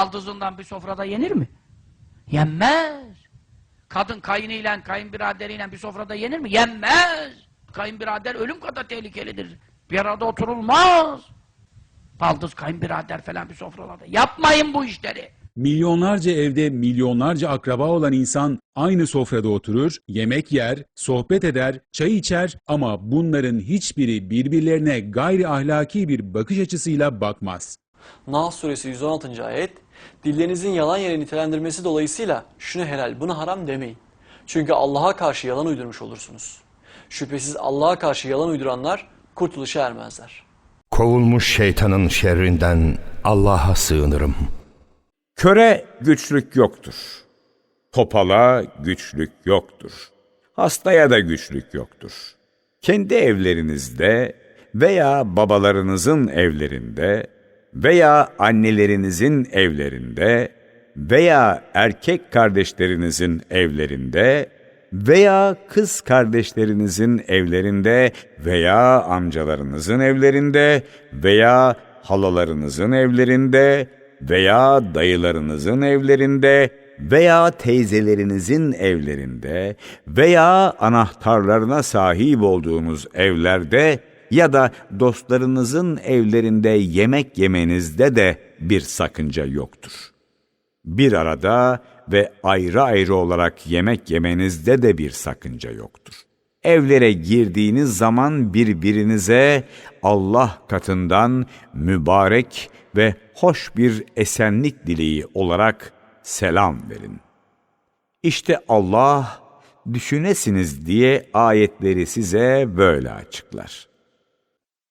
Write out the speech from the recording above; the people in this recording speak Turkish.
baldızından bir sofrada yenir mi? Yenmez. Kadın kayınıyla, kayınbiraderiyle bir sofrada yenir mi? Yenmez. Kayınbirader ölüm kadar tehlikelidir. Bir arada oturulmaz. Baldız, kayınbirader falan bir sofralarda. Yapmayın bu işleri. Milyonlarca evde milyonlarca akraba olan insan aynı sofrada oturur, yemek yer, sohbet eder, çay içer ama bunların hiçbiri birbirlerine gayri ahlaki bir bakış açısıyla bakmaz. Nahl suresi 116. ayet Dillerinizin yalan yere nitelendirmesi dolayısıyla şunu helal bunu haram demeyin. Çünkü Allah'a karşı yalan uydurmuş olursunuz. Şüphesiz Allah'a karşı yalan uyduranlar kurtuluşa ermezler. Kovulmuş şeytanın şerrinden Allah'a sığınırım. Köre güçlük yoktur. Topala güçlük yoktur. Hastaya da güçlük yoktur. Kendi evlerinizde veya babalarınızın evlerinde veya annelerinizin evlerinde veya erkek kardeşlerinizin evlerinde veya kız kardeşlerinizin evlerinde veya amcalarınızın evlerinde veya halalarınızın evlerinde veya dayılarınızın evlerinde veya teyzelerinizin evlerinde veya anahtarlarına sahip olduğunuz evlerde ya da dostlarınızın evlerinde yemek yemenizde de bir sakınca yoktur. Bir arada ve ayrı ayrı olarak yemek yemenizde de bir sakınca yoktur. Evlere girdiğiniz zaman birbirinize Allah katından mübarek ve hoş bir esenlik dileği olarak selam verin. İşte Allah düşünesiniz diye ayetleri size böyle açıklar.